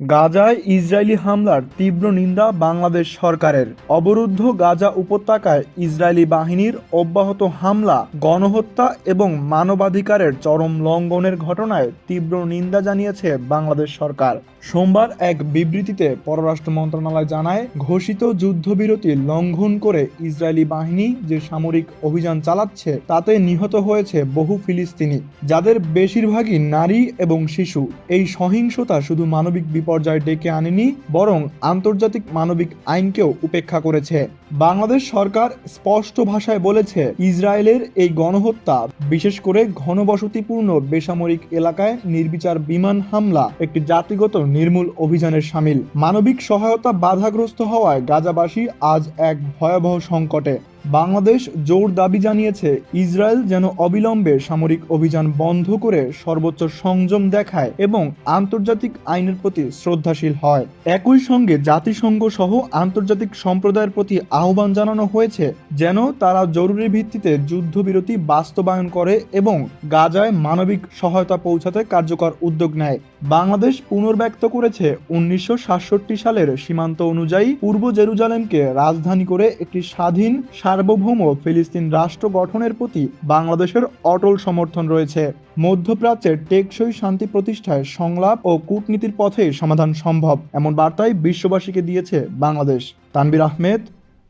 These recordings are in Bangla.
গাজায় ইসরায়েলি হামলার তীব্র নিন্দা বাংলাদেশ সরকারের। অবরুদ্ধ গাজা উপত্যকায় ইসরায়েলি বাহিনীর অব্যাহত হামলা, গণহত্যা এবং মানবাধিকারের চরম লঙ্ঘনের ঘটনায় তীব্র নিন্দা জানিয়েছে বাংলাদেশ সরকার। সোমবার এক বিবৃতিতে পররাষ্ট্র মন্ত্রণালয় জানায়, ঘোষিত যুদ্ধবিরতি লঙ্ঘন করে ইসরায়েলি বাহিনী যে সামরিক অভিযান চালাচ্ছে, তাতে নিহত হয়েছে বহু ফিলিস্তিনি, যাদের বেশিরভাগই নারী এবং শিশু। এই সহিংসতা শুধু মানবিক বিপর্যয় ডেকে আনেনি, বরং আন্তর্জাতিক মানবিক আইনকেও উপেক্ষা করেছে। বাংলাদেশ সরকার স্পষ্ট ভাষায় বলেছে, ইসরায়েলের এই গণহত্যা, বিশেষ করে ঘনবসতিপূর্ণ বেসামরিক এলাকায় নির্বিচার বিমান হামলা, একটি জাতিগত নির্মূল অভিযানের সামিল। মানবিক সহায়তা বাধাগ্রস্ত হওয়ায় গাজাবাসী আজ এক ভয়াবহ সংকটে। বাংলাদেশ জোর দাবি জানিয়েছে, ইসরায়েল যেন অবিলম্বে সামরিক অভিযান বন্ধ করে সর্বোচ্চ সংযম দেখায় এবং আন্তর্জাতিক আইনের প্রতি শ্রদ্ধাশীল হয়। একই সঙ্গে জাতিসংঘ সহ আন্তর্জাতিক সম্প্রদায়ের প্রতি আহ্বান জানানো হয়েছে যেন তারা জরুরি ভিত্তিতে যুদ্ধবিরতি বাস্তবায়ন করে এবং গাজায় মানবিক সহায়তা পৌঁছাতে কার্যকর উদ্যোগ নেয়। বাংলাদেশ পুনর্ব্যক্ত করেছে উনিশশো সাতষট্টি সালের সীমান্ত অনুযায়ী পূর্ব জেরুজালেমকে রাজধানী করে একটি স্বাধীন, সার্বভৌম ফিলিস্তিন রাষ্ট্র গঠনের প্রতি বাংলাদেশের অটল সমর্থন রয়েছে। মধ্যপ্রাচ্যের টেকসই শান্তি প্রতিষ্ঠায় সংলাপ ও কূটনীতির পথে সমাধান সম্ভব, এমন বার্তাই বিশ্ববাসীকে দিয়েছে বাংলাদেশ। তানবির আহমেদ,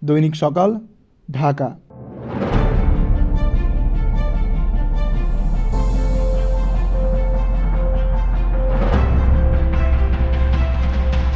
দৈনিক সকাল, ঢাকা।